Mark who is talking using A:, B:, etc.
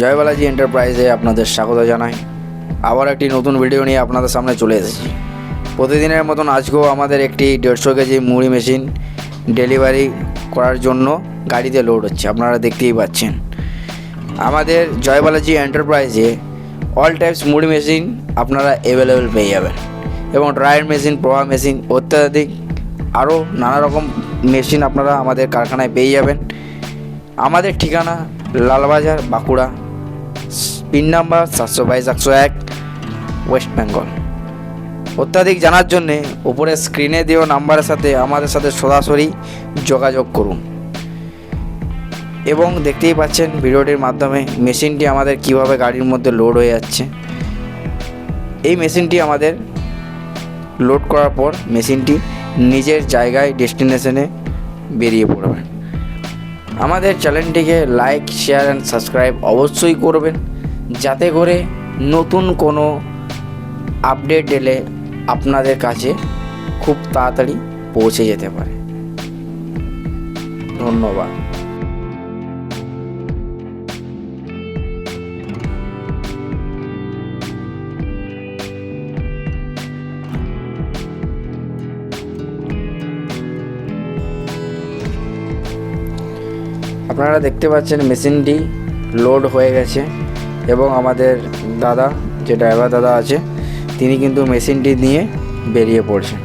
A: জয়বালাজি এন্টারপ্রাইজে আপনাদের স্বাগত জানাই। আবার একটি নতুন ভিডিও নিয়ে আপনাদের সামনে চলে এসেছি। প্রতিদিনের মতন আজকেও আমাদের একটি দেড়শো কেজি মুড়ি মেশিন ডেলিভারি করার জন্য গাড়িতে লোড হচ্ছে, আপনারা দেখতেই পাচ্ছেন। আমাদের জয়বালাজি এন্টারপ্রাইজে অল টাইপস মুড়ি মেশিন আপনারা অ্যাভেলেবেল পেয়ে যাবেন এবং ড্রায়ার মেশিন প্রভা মেশিন অত্যাধিক আরও নানা রকম মেশিন আপনারা আমাদের কারখানায় পেয়ে যাবেন। আমাদের ঠিকানা লালবাজার বাঁকুড়া পিন নাম্বার সাতশো বাইশ একশো এক, ওয়েস্ট বেঙ্গল। অত্যাধিক জানার জন্যে উপরে স্ক্রিনে দেওয়া নাম্বারের সাথে আমাদের সাথে সরাসরি যোগাযোগ করুন। এবং দেখতেই পাচ্ছেন ভিডিওটির মাধ্যমে মেশিনটি আমাদের কীভাবে গাড়ির মধ্যে লোড হয়ে যাচ্ছে। এই মেশিনটি আমাদের লোড করার পর মেশিনটি নিজের জায়গায় ডেস্টিনেশনে বেরিয়ে পড়বে। আমাদের চ্যানেলটিকে লাইক শেয়ার অ্যান্ড সাবস্ক্রাইব অবশ্যই করবেন। যাতে করে নতুন কোনো আপডেট এলে আপনাদের কাছে খুব তাড়াতাড়ি পৌঁছে যেতে পারে। ধন্যবাদ। আপনারা দেখতে পাচ্ছেন মেশিনটি লোড হয়ে গেছে এবং আমাদের দাদা, যে ড্রাইভার দাদা আছে, তিনি কিন্তু মেশিনটি নিয়ে বেরিয়ে পড়ছেন